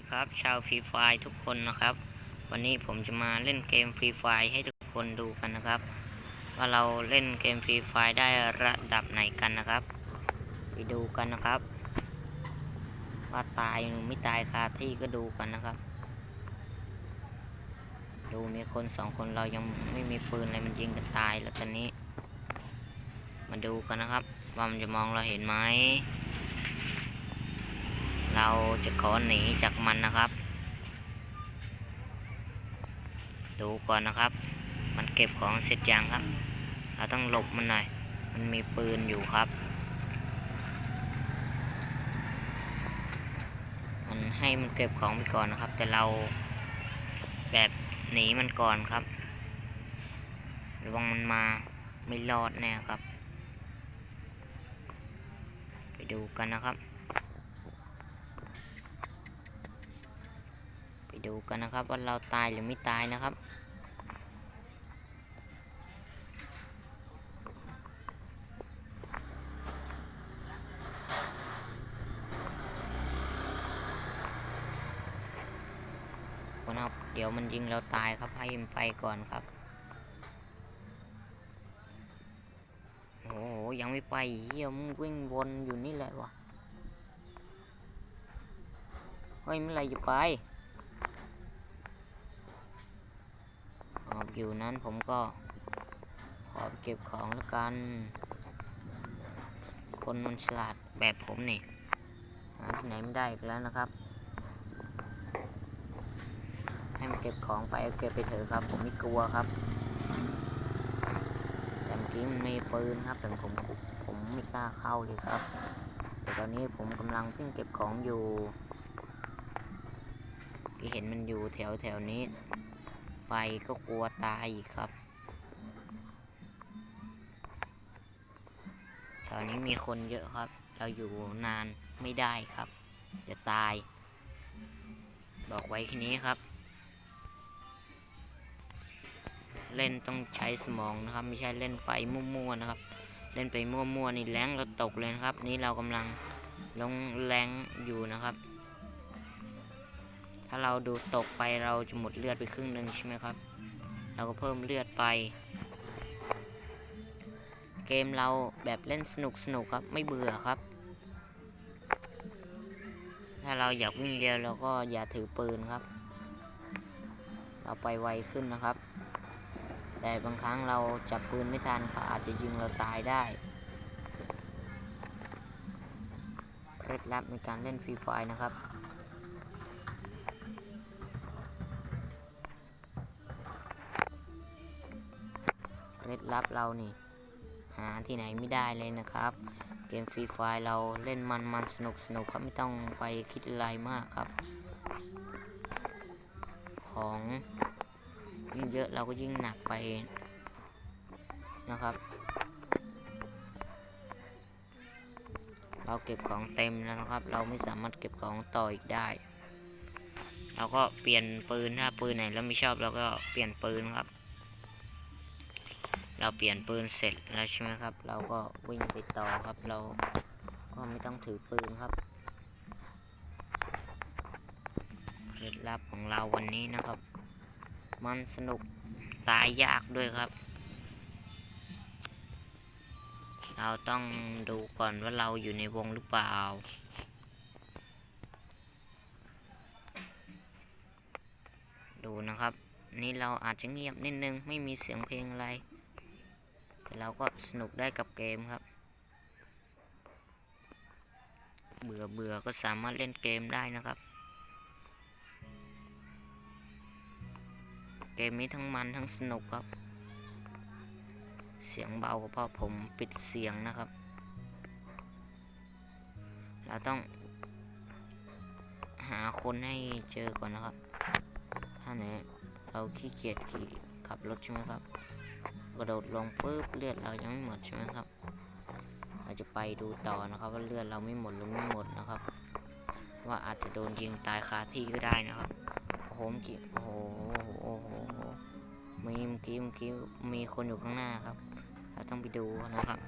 ดีครับ ชาวฟรีไฟทุกคนนะครับ วันนี้ผมจะมาเล่นเกมฟรีไฟให้ทุกคนดูกันนะครับ ว่าเราเล่นเกมฟรีไฟได้ระดับไหนกันนะครับ ไปดูกันนะครับ ว่าตายหรือไม่ตายคาที่ก็ดูกันนะครับ ดูมีคนสองคนเรายังไม่มีปืนอะไรมันยิงกันตายแล้วตอนนี้ มาดูกันนะครับว่ามันจะมองเราเห็นไหม เราจะขอหนีจากมันนะครับ ดูก่อนนะครับ มันเก็บของเสร็จยังครับ เราต้องหลบมันหน่อย มันมีปืนอยู่ครับ มันให้มันเก็บของไปก่อนนะครับ แต่เราแบบหนีมันก่อนครับ ระวังมันมาไม่รอดแน่ครับ ไปดูกันนะครับ ดูกันนะครับว่าเราตายหรือไม่ตายนะครับ นะครับ เดี๋ยวมันยิงเราตายครับให้มันไปก่อนครับโอ้โหยังไม่ไปเฮียมึงวิ่งวนอยู่นี่แหละวะเฮ้ยเมื่อไหรจะไป อยู่นั้นผมก็ขอเก็บของแล้วกัน คนมันฉลาดแบบผมนี่หาที่ไหนไม่ได้อีกแล้วนะครับ ให้มันเก็บของไปเอาเก็บไปเถอะครับ ผมไม่กลัวครับ แต่เมื่อกี้มันมีปืนครับแต่ผมผมไม่กล้าเข้าเลยครับ แต่ตอนนี้ผมกำลังวิ่งเก็บของอยู่ที่เห็นมันอยู่แถวแถวนี้ ไปก็กลัวตายอีกครับแถวนี้มีคนเยอะครับ เราอยู่นานไม่ได้ครับ จะตาย บอกไว้แค่นี้ครับ เล่นต้องใช้สมองนะครับ ไม่ใช่เล่นไปมั่วๆนะครับ เล่นไปมั่วๆนี่แรงเราตกเลยนะครับ นี่เรากำลังลงแรงอยู่นะครับ ถ้าเราดูตกไปเราจะหมดเลือดไปครึ่งหนึ่งใช่ไหมครับ เราก็เพิ่มเลือดไป เกมเราแบบเล่นสนุกสนุกครับไม่เบื่อครับ ถ้าเราอยากวิ่งเร็วเราก็อย่าถือปืนครับ เราไปไวขึ้นนะครับ แต่บางครั้งเราจับปืนไม่ทันเขาอาจจะยิงเราตายได้เคล็ดลับในการเล่นฟรีไฟนะครับ ล็ดลับเรานี่ หาที่ไหนไม่ได้เลยนะครับ เกมฟรีไฟเราเล่นมันมันสนุกสนุกครับไม่ต้องไปคิดอะไรมากครับ ของยิ่งเยอะเราก็ยิ่งหนักไปนะครับ เราเก็บของเต็มแล้วนะครับ เราไม่สามารถเก็บของต่ออีกได้ เราก็เปลี่ยนปืนถ้าปืนไหนเราไม่ชอบเราก็เปลี่ยนปืนครับ เราเปลี่ยนปืนเสร็จแล้วใช่ไหมครับ เราก็วิ่งไปต่อครับ เราก็ไม่ต้องถือปืนครับเคล็ดลับของเราวันนี้นะครับ มันสนุกตายยากด้วยครับ เราต้องดูก่อนว่าเราอยู่ในวงหรือเปล่าดูนะครับ นี่เราอาจจะเงียบนิดนึง ไม่มีเสียงเพลงอะไร เราก็สนุกได้กับเกมครับ เบื่อเบื่อก็สามารถเล่นเกมได้นะครับ เกมนี้ทั้งมันทั้งสนุกครับ เสียงเบาเพราะผมปิดเสียงนะครับ เราต้องหาคนให้เจอก่อนนะครับ ถ้าไหนเราขี้เกียจขี่ขับรถใช่ไหมครับ กระโดดลงปุ๊บเลือดเรายังไม่หมดใช่ไหมครับ เราจะไปดูต่อนะครับ ว่าเลือดเราไม่หมดหรือไม่หมดนะครับ ว่าอาจจะโดนยิงตายคาที่ก็ได้นะครับโอ้โหมกี้โอ้โหโอ้โหมีเมื่อกี้เมื่อกี้มีคนอยู่ข้างหน้าครับ เราต้องไปดูนะครับ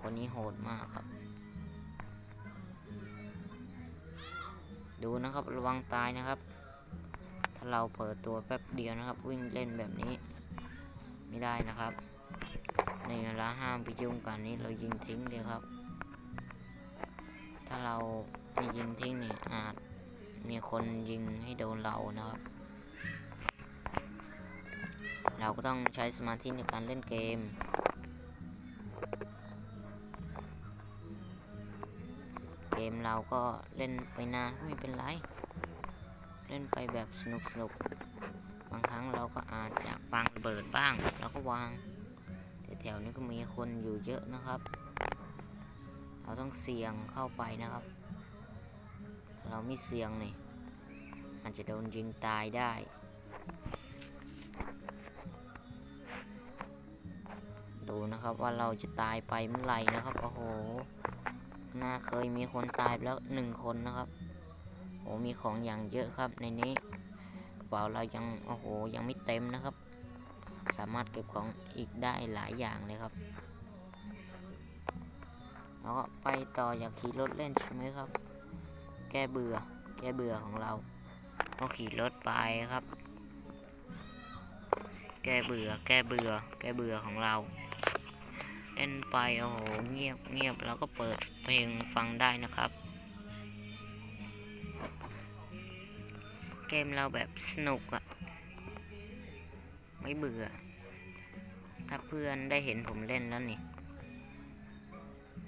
คนนี้โหดมากครับ ดูนะครับระวังตายนะครับ ถ้าเราเปิดตัวแป๊บเดียวนะครับ วิ่งเล่นแบบนี้ ไม่ได้นะครับในเวลาห้ามไปยุ่งกันนี้เรายิงทิ้งเลยครับ ถ้าเราไม่ยิงทิ้งเนี่ยอาจมีคนยิงให้โดนเรานะครับ เราก็ต้องใช้สมาธิในการเล่นเกม เกมเราก็เล่นไปนานก็ไม่เป็นไร เล่นไปแบบสนุกสนุก รั้งเราก็อาจอยากวางระเบิดบ้าง เราก็วางแถวนี้ก็มีคนอยู่เยอะนะครับ เราต้องเสี่ยงเข้าไปนะครับ เราไม่เสี่ยงนี่อาจจะโดนยิงตายได้ดูนะครับว่าเราจะตายไปเมื่อไหร่นะครับโอ้โหน่าเคยมีคนตายแล้วหนึ่งคนนะครับโอ้มีของอย่างเยอะครับในนี้ ป๋าเรายังโอ้โหยังไม่เต็มนะครับ สามารถเก็บของอีกได้หลายอย่างเลยครับแล้วก็ไปต่ออยากขี่รถเล่นใช่ไหมครับ แก้เบื่อ แก้เบื่อของเรา ก็ขี่รถไปครับ แก้เบื่อ แก้เบื่อ แก้เบื่อของเรา เล่นไปโอ้โหเงียบเงียบแล้วก็เปิดเพลงฟังได้นะครับ เกมเราแบบสนุกอะไม่เบื่อ ถ้าเพื่อนได้เห็นผมเล่นแล้วนี่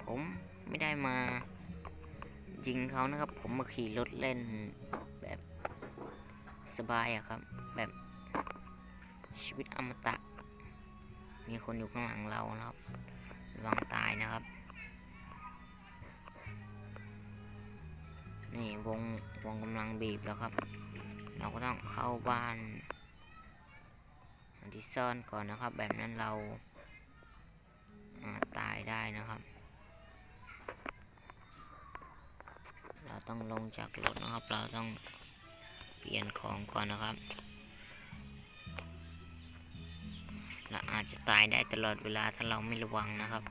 ผมไม่ได้มายิงเขานะครับ ผมมาขี่รถเล่นแบบสบายอะครับ แบบชีวิตอมตะ มีคนอยู่ข้างหลังเรานะครับระวังตายนะครับ นี่วงวงกำลังบีบแล้วครับ เราก็ต้องเข้าบ้านที่ซ่อนก่อนนะครับ แบบนั้นเราาตายได้นะครับ เราต้องลงจากรถนะครับ เราต้องเปลี่ยนของก่อนนะครับ เราอาจจะตายได้ตลอดเวลาถ้าเราไม่ระวังนะครับ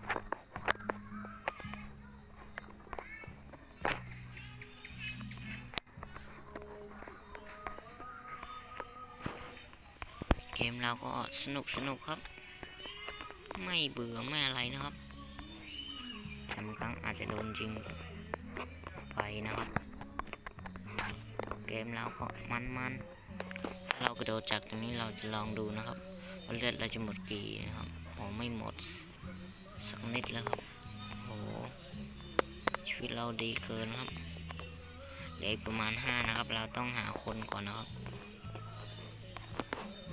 เราก็สนุกสนุกครับ ไม่เบื่อไม่อะไรนะครับแต่บางครั้งอาจจะโดนยิงไปนะครับ เกมเราก็มันมันเรากระโดดจากตรงนี้เราจะลองดูนะครับว่าเลือดเราจะหมดกี่นะครับโอ้ไม่หมดสักนิดแล้วครับโอ้ชีวิตเราดีเกินครับเหลืออีกประมาณห้านะครับ เราต้องหาคนก่อนนะครับ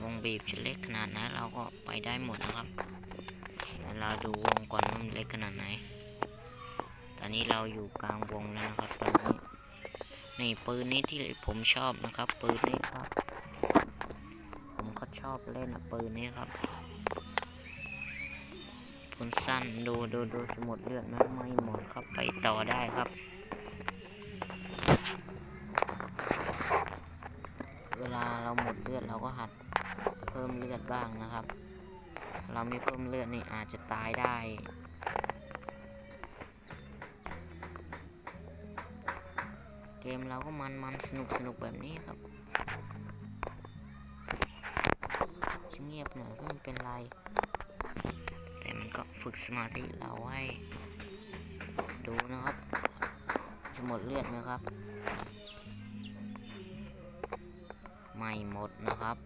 วงบีบจะเล็กขนาดไหนเราก็ไปได้หมดนะครับแล้วเราดูวงก่อนว่ามันเล็กขนาดไหน ตอนนี้เราอยู่กลางวงแล้วนะครับตอนนี้นี่ปืนนี้ที่ผมชอบนะครับ ปืนนี้ครับ ผมก็ชอบเล่นปืนนี้ครับปืนสั้นดูดูดูจะหมดเลือดไหมไม่หมดครับไปต่อได้ครับเวลาเราหมดเลือดเราก็หัด พิ่มเลือดบ้างนะครับถ้าเราไม่เพิ่มเลือดนี่อาจจะตายได้เกมเราก็มันมันสนุกสนุกแบบนี้ครับจะเงียบหน่อยก็ไม่เป็นไร แต่มันก็ฝึกสมาธิเราให้ ดูนะครับ จะหมดเลือดไหมครับ ไม่หมดนะครับ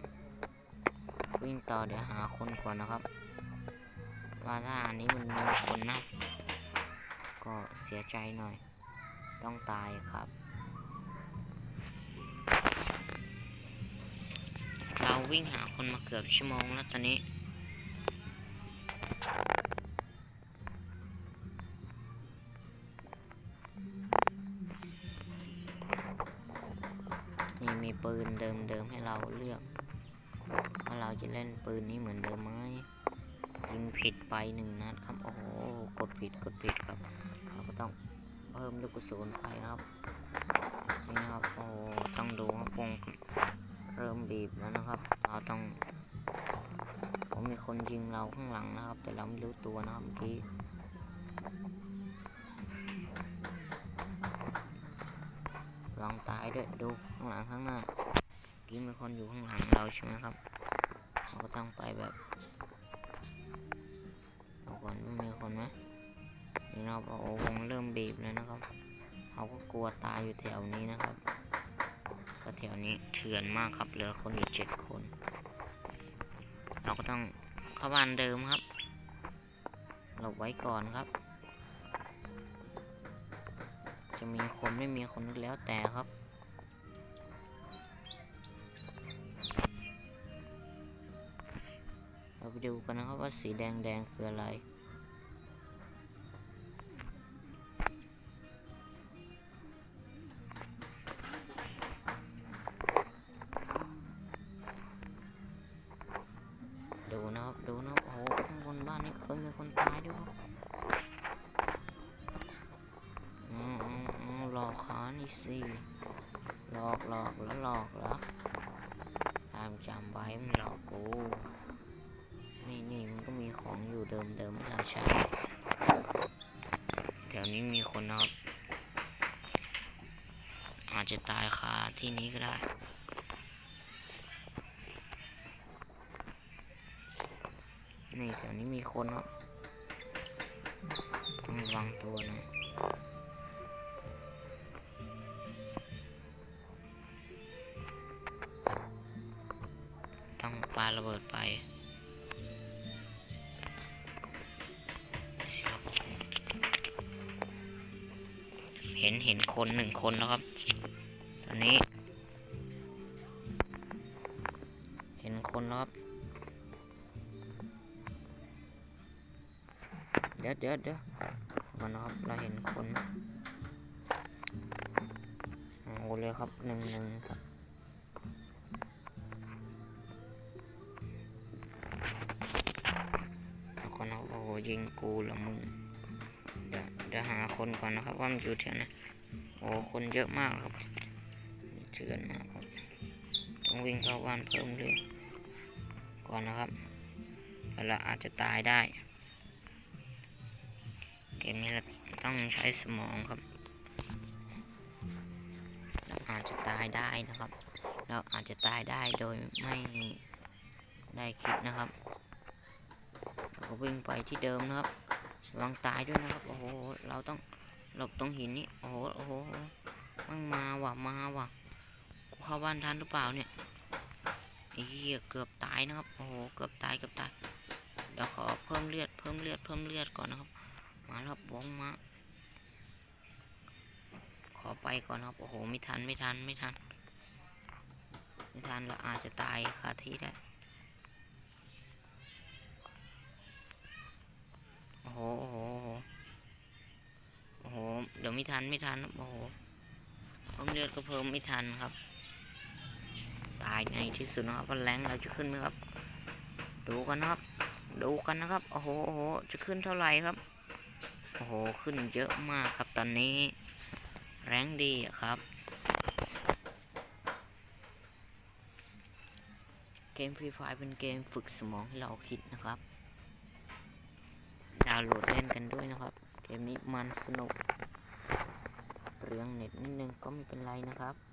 วิ่งต่อเดี๋ยวหาคนก่อนนะครับ ว่าถ้าอันนี้มันมีคนนะ ก็เสียใจหน่อย ต้องตายครับ เราวิ่งหาคนมาเกือบชั่วโมงแล้วตอนนี้นี่มีปืนเดิมๆให้เราเลือก ว่าเราจะเล่นปืนนี้เหมือนเดิมไหมยิงผิดไปหนึ่งนัดครับโอ้โหกดผิดกดผิดครับ เราก็ต้องเพิ่มลูกกระสุนไปนะครับนี่นะครับโอ้ต้องดูว่าวงเริ่มบีบแล้วนะครับ เราต้องผมมีคนยิงเราข้างหลังนะครับ แต่เราไม่รู้ตัวนะครับเมื่อกี้ลองตายด้วยดูข้างหลังข้างหน้าเมื่อกี้มีคนอยู่ข้างหลังเราใช่ไหมครับ เราก็ต้องไปแบบก่อนว่มีคนไหมนี่นะครับโอ้วงเริ่มบีบแล้วนะครับเขาก็กลัวตายอยู่แถวนี้นะครับ ก็แถวนี้เถื่อนมากครับเหลือคนอยู่เจ็ดคน เราก็ต้องเข้าบ้านเดิมครับหลบไว้ก่อนครับ จะมีคนไม่มีคนก็แล้วแต่ครับ ว่าสีแดงแดงๆคืออะไร นะครับ อาจจะตายคาที่นี้ก็ได้นี่แถวนี้มีคนครับต้องระวังตัวนะ ห็นเห็นคนหนึ่งคนแล้วครับ ตอนนี้ เห็นคนแล้วครับ เดี๋ยวเดี๋ยวเดี๋ยวก่อนนะครับเราเห็นคนโอ้เลยครับหนึ่งหนึ่งครับแล้วก่อนรับโอ้ยิงกูเหรอมึง เดี๋ยวเดี๋ยวหาคนก่อนนะครับว่ามันอยู่แถวไหนโอ้คนเยอะมากครับเถื่อนมากครับต้องวิ่งเข้าบ้านเพิ่มเลยก่อนนะครับแล้วเราอาจจะตายได้เกมนี้เราต้องใช้สมองครับ เราอาจจะตายได้นะครับ เราอาจจะตายได้โดยไม่ได้คิดนะครับ เราก็วิ่งไปที่เดิมนะครับ ระวังตายด้วยนะครับ โอ้โห เราต้องหลบตรงหินนี่โอ้โห โอ้โหมันมาว่ะ มาว่ะ กูเข้าบ้านทันหรือเปล่าเนี่ยอ้เหี้ยเกือบตายนะครับ โอ้โห เกือบตาย เกือบตาย เดี๋ยวขอเพิ่มเลือด เพิ่มเลือด เพิ่มเลือดก่อนนะครับ มาแล้วครับวงมา ขอไปก่อนครับ โอ้โห ไม่ทัน ไม่ทัน ไม่ทัน ไม่ทันเราอาจจะตายคาที่ได้ โอ้โหโอ้โหโอ้โห เดี๋ยวไม่ทันไม่ทันโอ้โหเพิ่มเลือดก็เพิ่มไม่ทันครับ ตายในที่สุดนะครับว่าแรงเราจะขึ้นไหมครับ ดูกันนะครับ ดูกันนะครับ โอ้โหโอ้โห จะขึ้นเท่าไหร่ครับ โอ้โห ขึ้นเยอะมากครับตอนนี้ แรงดีอะครับ เกมฟรีไฟเป็นเกมฝึกสมองให้เราคิดนะครับาวน์โหลดเล่นกันด้วยนะครับ เกมนี้มันสนุกเรื่องเน็ตนิดนึงก็ไม่เป็นไรนะครับ